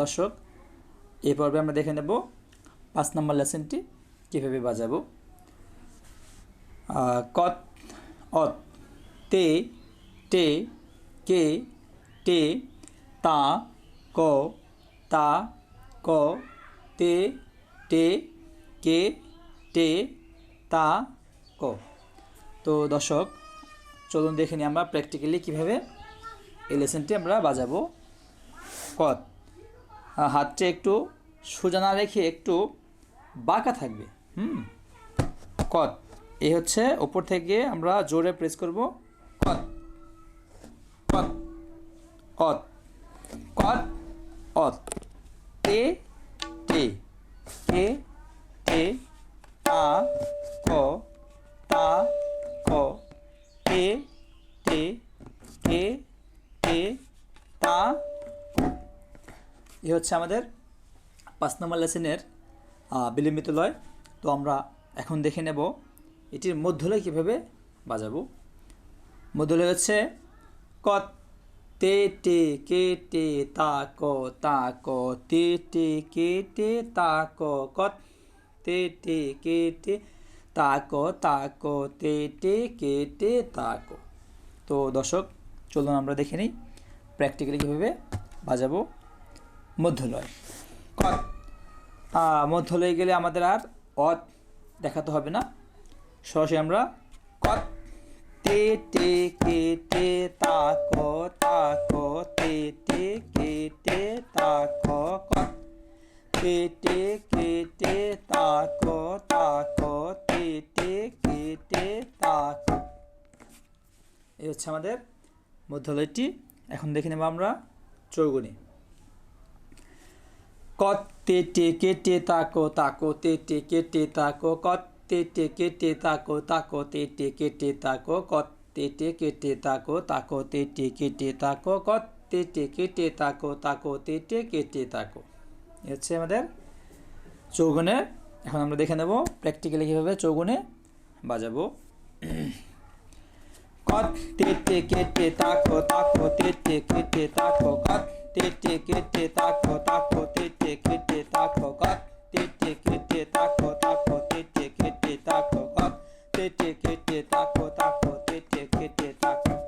দর্শক এই পর্বে আমরা দেখে নেব পাঁচ নম্বর লেসনটি কীভাবে বাজাবো। কত, অত, তে টে কে টে তা, ক তা, ক, তে টে কে টে তা, ক। তো দর্শক, চলুন দেখে নিই আমরা প্র্যাকটিক্যালি কীভাবে এই লেসনটি আমরা বাজাবো। কত হাতটা একটু সোজা না রেখে একটু বাঁকা থাকবে, হুম? কত এই হচ্ছে ওপর থেকে আমরা জোরে প্রেস করব। কত কত অত কত অত তে টে কে তা। ক। তা, ক। টে টে কে এ হচ্ছে আমাদের পাঁচ নম্বর লেসেনের বিলম্বিত লয়। তো আমরা এখন দেখে নেব এটির মধ্যলয় কীভাবে বাজাবো। মধ্যলয় হচ্ছে কত তে টে কে টে তা, ক তা, ক, তে টে কে টে তা, ক কত তে টে কে টে তা, ক তা, ক, তে টে কে টে তা, ক। তো দর্শক, চলুন আমরা দেখে নিই। প্র্যাকটিক্যালি কীভাবে বাজাবো। মধ্যলয়। আহ, মধ্যলয়ে গেলে আমাদের আর অত দেখাতে হবে না। সরাসরি আমরা কত তে টে কে। টে তা ক তা ক তে টে কে টে তা ক কত তে টে কে। টে তা ক তা ক তে টে কে টে তা ক এই হচ্ছে আমাদের মধ্যলয়টি। এখন দেখে নেব আমরা চৌগুনি কত তে টে কে টে তাকো তাকো তে টে কে টে তাকো কত তে টে কে টে তাকো তাকো তে টে কে টে তাকো কত তে টে কে টে তাকো তাকো তে টে কে টে তাকো কত তে টে কে টে তাকো তাকো তে টে কে টে তাকো হচ্ছে আমাদের চৌগুনে এখন আমরা দেখে নেব প্র্যাকটিক্যালি কীভাবে চৌগুনে বাজাবো cut tete kete taco taco tete kete taco cut tete kete taco taco tete kete taco cut tete kete taco taco tete kete taco cut tete kete taco taco tete kete taco